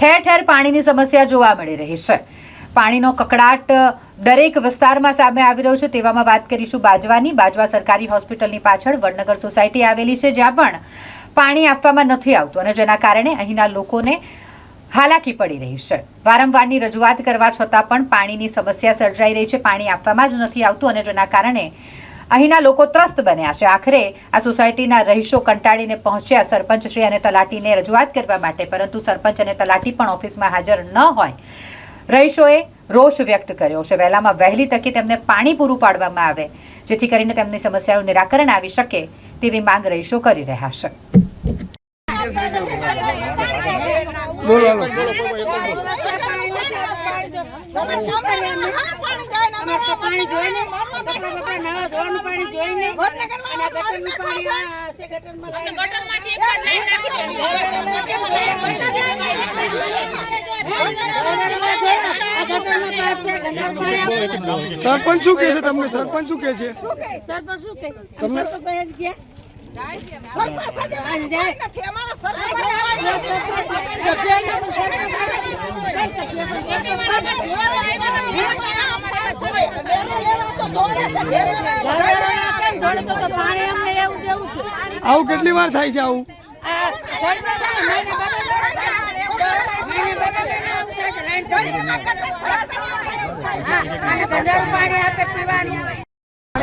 ઠેર ઠેર પાણીની સમસ્યા જોવા મળી રહી છે. પાણીનો કકડાટ દરેક વિસ્તારમાં સામે આવી રહ્યો છે. તેવામાં વાત કરીશું બાજવાની. બાજવા સરકારી હોસ્પિટલની પાછળ વડનગર સોસાયટી આવેલી છે, જ્યાં પણ પાણી આપવામાં નથી આવતું અને જેના કારણે અહીંના લોકોને હાલાકી પડી રહી છે. વારંવારની રજૂઆત કરવા છતાં પણ પાણીની સમસ્યા સર્જાઈ રહી છે. પાણી આપવામાં જ નથી આવતું અને જેના કારણે અહીંના લોકો ત્રસ્ત બન્યા છે. આખરે આ સોસાયટીના રહીશો કંટાળીને પહોંચ્યા સરપંચશ્રી અને તલાટીને રજૂઆત કરવા માટે, પરંતુ સરપંચ અને તલાટી પણ ઓફિસમાં હાજર ન હોય. રહીશોએ રોષ વ્યક્ત કર્યો છે. વહેલામાં વહેલી તકે તેમને પાણી પૂરું પાડવામાં આવે, જેથી કરીને તેમની સમસ્યાનું નિરાકરણ આવી શકે તેવી માંગ રહીશો કરી રહ્યા છે. પાણી જોઈને કપડા બપડા પાણી જોઈને. સરપંચ શું કહે છે તમને? સરપંચ શું કહે છે? સરપંચ શું કહે? તમને- ગયા. આવું કેટલી વાર થાય છે આવું? પાણી આપે પીવાનું.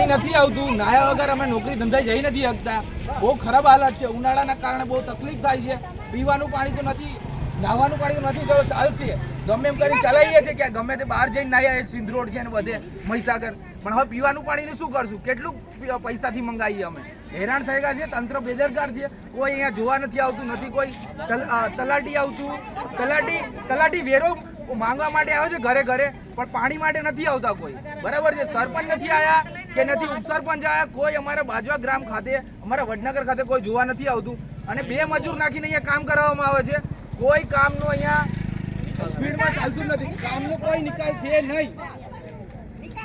પાણી નથી આવતું. નાયા વગર અમે નોકરી ધંધા જઈ નથી શકતા. બહુ ખરાબ હાલત છે. ઉનાળાના કારણે બહુ તકલીફ થાય છે. પીવાનું પાણી તો નથી નાહવાનું પાણી નથી, તો ચાલશે. ગમે એમ કરી ચલાવીએ છીએ કે ગમે તે બહાર જઈને નાહ્યા સિંધ રોડ છે ને બધે, મહીસાગર. પણ હવે પીવાનું પાણીનું શું કરશું? કેટલું પૈસાથી મંગાવીએ અમે? હેરાન થઈ ગયા છે તંત્ર બેદરકાર છે. કોઈ અહીંયા જોવા નથી આવતું, નથી કોઈ તલ- તલાટી આવતું. તલાટી તલાટી વેરો માંગવા માટે આવે છે ઘરે ઘરે, પણ પાણી માટે નથી આવતા કોઈ. બરાબર છે? સરપંચ નથી આવ્યા કે નથી? ઉપસરપંચ આવ્યા કોઈ અમારા બાજવા ગ્રામ ખાતે, અમારા વડનગર ખાતે કોઈ જોવા નથી આવતું. અને બે મજૂર નાખીને અહીંયા કામ કરાવવામાં આવે છે. કોઈ કામનું અહીંયા સ્પીડમાં ચાલતું નથી. કામનો કોઈ નિકાલ છે નહીં.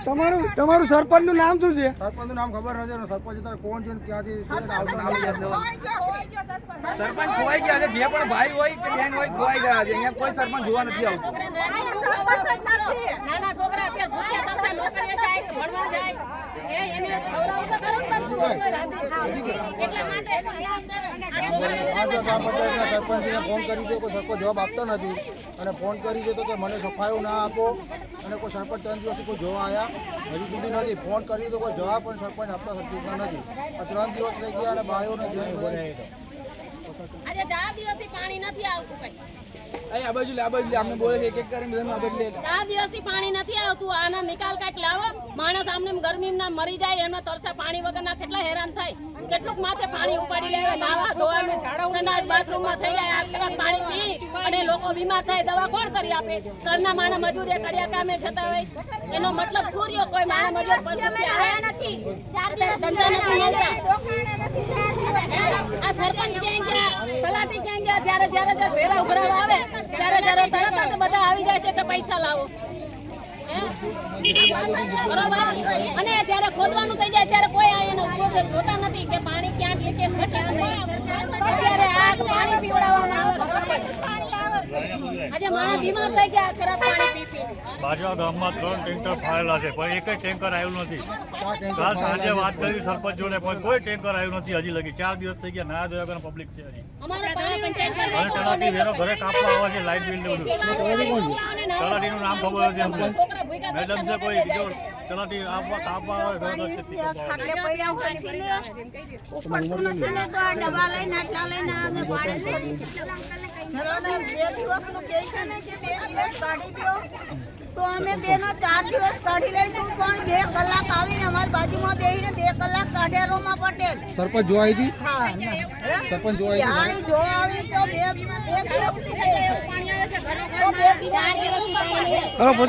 તમારું તમારું સરપંચનું નામ શું છે? સરપંચનું નામ ખબર નથી સરપંચ અત્યારે કોણ છે ને ક્યાંથી છે ને સરપંચ ખોવાઈ ગયા છે. જે પણ ભાઈ હોય કે બેન હોય ખોવાઈ ગયા છે. અહીંયા કોઈ સરપંચ જોવા નથી આવતું. નાના છોકરા અત્યારે ભૂખ્યા તરસે નોકરીએ જાય ભણવા જાય. એ એને ખવડાવવું તો ખરું પણ એટલા માટે આજે ગ્રામ પંચાયતના સરપંચને ફોન કરી દો કોઈ સરપંચ જવાબ આપતો નથી. અને ફોન કરી દીધો કે મને સફાયો ના આપો. અને કોઈ સરપંચ ત્રણ દિવસથી કોઈ જોવા આવ્યા હજુ સુધી નથી. ફોન કરી તો કોઈ જવાબ પણ સરપંચ આપતા સરપંચના નથી. ત્રણ દિવસ થઈ ગયા અને ભાઈઓને જોઈ આજે ચાર દિવસથી પાણી નથી આવતું કઈ અહીં આ બાજુ લે આ બાજુ લે અમને બોલે છે એક એક કરીને બધાનું આ બાજુ લે ચાર દિવસથી પાણી નથી આવતું આનો નિકાલ કાંઈક લાવો. માણસ આમને ગરમીમાં મરી જાય એમાં તરસા પાણી વગરના કેટલા હેરાન થાય. કેટલુંક માથે પાણી ઉપાડી લેવા નાવા ધોવાનું સંડાસ બાથરૂમમાં થઈ જાય આખરા પાણી પી. અને લોકો બીમાર થાય દવા કોણ કરી આપે? ઘરના માણસ મજૂરી કડિયા કામે જતા હોય. એનો મતલબ શું રહ્યો કોઈ માણા મજૂર પશુ નથી ચાર દિવસ ધંધા નથી. મળતા. આ સરપંચ ક્યાં ગયા? તલાટી ક્યાં ગયા? જ્યારે જ્યારે જ્યારે ભેળા ઉભરાવા આવે જ્યારે તરત જ બધા આવી જાય છે કે પૈસા લાવો. અને ત્યારે ખોદવાનું થઈ જાય ત્યારે કોઈ એનો ઉપયોગ જોતા નથી કે પાણી ક્યાં લીકેજ અત્યારે આ પાણી પીવડાવવામાં આવે આજે માણસ બીમાર થઈ ગયા ખરાબ પાણી બાજવા ગામમાં ત્રણ ટેન્કર ફાયેલા છે પણ એક ટેન્કર આવ્યું નથી. કાલ સાંજે વાત કરી સરપંચ જોડે પણ કોઈ ટેન્કર આવ્યું નથી હજી લગી. ચાર દિવસ થઈ ગયા ના જોયા પબ્લિક છે હજી. અને તલાટી વેરો ઘરે કાપવા આવે છે લાઇટ બિલ ને બધું. તળાટીનું નામ ખબર નથી અમને. મેડમ છે કોઈ બીજો તળાટી આપવા કાપવા આવે ઘરે ઘરે ખાટલે પડ્યા હોય છે ને ઉપડતું નથી ને તો આ ડબ્બા લઈને આટલા લઈને અમે પાણી ઘરોને બે દિવસનું કહે છે ને કે બે દિવસ કાઢી દો. તો અમે બેનો ચાર દિવસ કાઢી લઈશું પણ બે કલાક આવીને અમારી બાજુમાં બેસીને બે કલાક કાઢ્યા રોમા પટેલ સરપંચ જોવા આવી હતી? સરપંચ જોવા આવી ત્યાં આવી તો બે બે દિવસની કહે છે. તો બે દિવસ